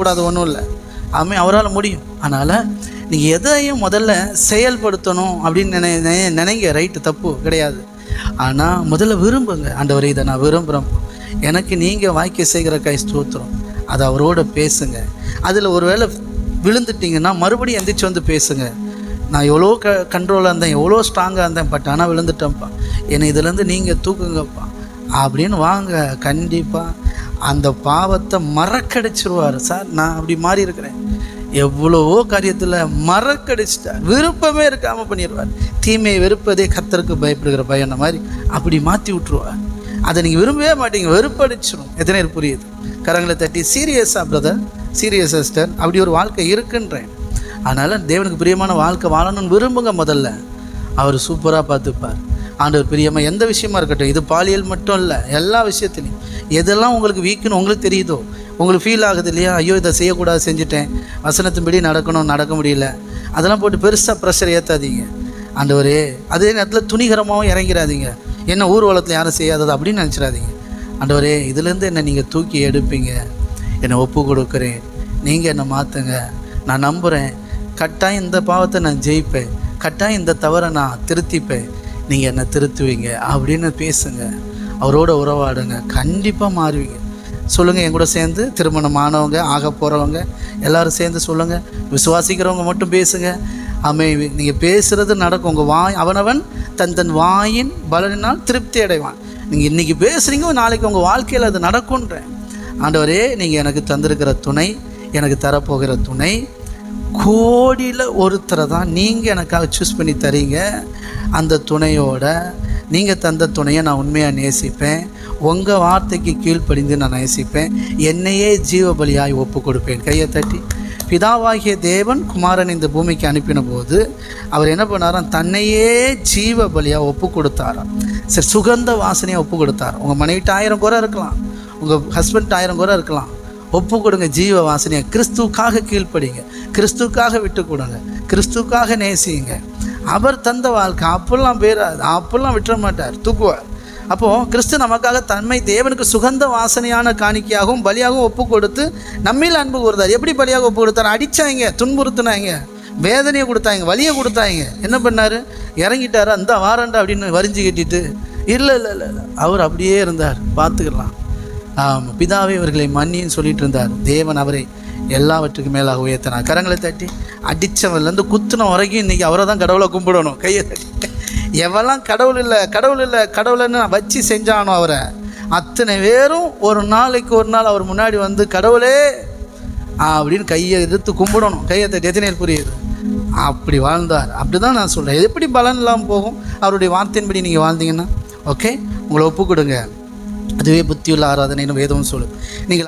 கூடாது ஒன்றும் இல்லை. அவன் அவரால் முடியும். அதனால் நீங்கள் எதையும் முதல்ல செயல்படுத்தணும் அப்படின்னு நினை நினைங்க. ரைட்டு தப்பு கிடையாது. ஆனால் முதல்ல விரும்புங்க. ஆண்டவரை இதை நான் விரும்புகிறேன் எனக்கு நீங்கள் வாய்க்க செய்கிற கை ஸ்தோத்திரம். அதை அவரோட பேசுங்க. அதில் ஒருவேளை விழுந்துட்டீங்கன்னா மறுபடியும் எந்திரிச்சு வந்து பேசுங்க. நான் எவ்வளோ க கண்ட்ரோலாக இருந்தேன் எவ்வளோ ஸ்ட்ராங்காக இருந்தேன் பட் ஆனால் விழுந்துட்டேன்ப்பா. என்னை இதுலேருந்து நீங்கள் தூக்குங்கப்பா. அப்படின்னு வாங்க. கண்டிப்பாக அந்த பாவத்தை மறக்கடிச்சிருவார். சார் நான் அப்படி மாறி இருக்கிறேன். எவ்வளவோ காரியத்தில் மறக்கடிச்சிட்டார். விருப்பமே இருக்காமல் பண்ணிடுவார் தீமையை வெறுப்பதே கத்தருக்கு பயப்படுகிற பயன மாதிரி அப்படி மாற்றி விட்டுருவார். அதை நீங்கள் விரும்பவே மாட்டீங்க. வெறுப்படிச்சிடும் எத்தனை பேர் புரியுது? கரங்களை தட்டி சீரியஸா பிரதர் சீரியஸ் சிஸ்டர் அப்படி ஒரு வாழ்க்கை இருக்குன்றேன். அதனால் தேவனுக்கு பிரியமான வாழ்க்கை வாழணும்னு விரும்புங்க முதல்ல. அவர் சூப்பராக பார்த்துப்பார். ஆண்டவர் பிரியமா எந்த விஷயமா இருக்கட்டும் இது பாலியல் மட்டும் இல்லை எல்லா விஷயத்துலையும். எதெல்லாம் உங்களுக்கு வீக்குன்னு உங்களுக்கு தெரியுதோ உங்களுக்கு ஃபீல் ஆகுது இல்லையா? ஐயோ இதை செய்யக்கூடாது செஞ்சுட்டேன். வசனத்தின்படி நடக்கணும் நடக்க முடியல. அதெல்லாம் போட்டு பெருசாக ப்ரெஷர் ஏற்றாதீங்க ஆண்டவர் அதே நேரத்தில் துணிகரமாகவும் இறங்கிறாதீங்க. என்ன ஊர்வலத்தில் யாரும் செய்யாதது அப்படின்னு நினச்சிடாதீங்க. ஆண்டவரே இதுலேருந்து என்னை நீங்கள் தூக்கி எடுப்பீங்க. என்னை ஒப்பு கொடுக்குறேன். நீங்கள் என்னை மாற்றுங்க நான் நம்புகிறேன் கட்டாயம் இந்த பாவத்தை நான் ஜெயிப்பேன். கட்டாயம் இந்த தவறை நான் திருத்திப்பேன். நீங்கள் என்னை திருத்துவீங்க அப்படின்னு பேசுங்க. அவரோட உறவாடுங்க. கண்டிப்பாக மாறுவீங்க. சொல்லுங்கள் என் கூட சேர்ந்து திருமணம் ஆனவங்க ஆக போகிறவங்க எல்லோரும் சேர்ந்து சொல்லுங்கள் விசுவாசிக்கிறவங்க மட்டும் பேசுங்க. அமை நீங்கள் பேசுகிறது நடக்கும். உங்கள் வாய் அவனவன் தன் தன் வாயின் பலனினால் திருப்தி அடைவான். நீங்கள் இன்றைக்கி பேசுகிறீங்க நாளைக்கு உங்கள் வாழ்க்கையில் அது நடக்கும்ன்றேன். ஆண்டவரே நீங்கள் எனக்கு தந்திருக்கிற துணை எனக்கு தரப்போகிற துணை கோடியில் ஒருத்தரை தான் நீங்கள் எனக்காக சூஸ் பண்ணி தரீங்க. அந்த துணையோட நீங்கள் தந்த துணையை நான் உண்மையாக நேசிப்பேன். உங்கள் வார்த்தைக்கு கீழ்ப்படிந்து நான் நேசிப்பேன். என்னையே ஜீவபலியாய் ஒப்பு கொடுப்பேன் கையை தட்டி. பிதாவாகிய தேவன் குமாரன் இந்த பூமிக்கு அனுப்பின போது அவர் என்ன பண்ணாராம்? தன்னையே ஜீவ பலியாக ஒப்பு கொடுத்தாராம் சரி சுகந்த வாசனையாக ஒப்பு கொடுத்தார் உங்கள் மனைவிட்டு ஆயிரம் குறை இருக்கலாம். உங்கள் ஹஸ்பண்ட் ஆயிரம் குறை இருக்கலாம். ஒப்பு கொடுங்க ஜீவ வாசனையை. கிறிஸ்துக்காக கீழ்ப்படிங்க. கிறிஸ்துக்காக விட்டு கொடுங்க கிறிஸ்துக்காக நேசிங்க. அவர் தந்த வாழ்க்கை அப்பெல்லாம் பேர் அப்பெல்லாம் விட்டுற மாட்டார் தூக்குவார். அப்போது கிறிஸ்து நமக்காக தன்மை தேவனுக்கு சுகந்த வாசனையான காணிக்கையாகவும் பலியாகவும் ஒப்பு கொடுத்து நம்மில் அன்பு கூறுதார் எப்படி பலியாக ஒப்பு கொடுத்தார் அடித்தாங்க துன்புறுத்துனாங்க. வேதனையை கொடுத்தாங்க வலியை கொடுத்தாங்க. என்ன பண்ணார்? இறங்கிட்டார். அந்த வாரண்டா அப்படின்னு வரிஞ்சு கட்டிட்டு இல்லை இல்லை இல்லை இல்லை. அவர் அப்படியே இருந்தார். பார்த்துக்கலாம். பிதாவே இவர்களை மன்னின்னு சொல்லிட்டு இருந்தார். தேவன் அவரை எல்லாவற்றுக்கும் மேலாக உயர்த்தினார். கரங்களை தட்டி அடித்தவன்லேருந்து குத்துன வரைக்கும் இன்றைக்கி அவரை தான் கடவுளை கும்பிடணும். கையை தட்டி. எவெல்லாம் கடவுள் இல்லை கடவுள் இல்லை கடவுளைன்னு வச்சு செஞ்சானோ அவரை அத்தனை பேரும் ஒரு நாளைக்கு ஒரு நாள் அவர் முன்னாடி வந்து கடவுளே அப்படின்னு கையை எதிர்த்து கும்பிடணும். கையை தட்டி எத்தனை புரியுது? அப்படி வாழ்ந்தார். அப்படி தான் நான் சொல்கிறேன் எப்படி பலன் இல்லாமல் போகும்? அவருடைய வார்த்தையின்படி நீங்கள் வாழ்ந்தீங்கன்னா ஓகே உங்களை ஒப்பு கொடுங்க. அதுவே புத்தியுள்ள ஆராதனைன்னு வேதம் சொல்லு நீங்கள்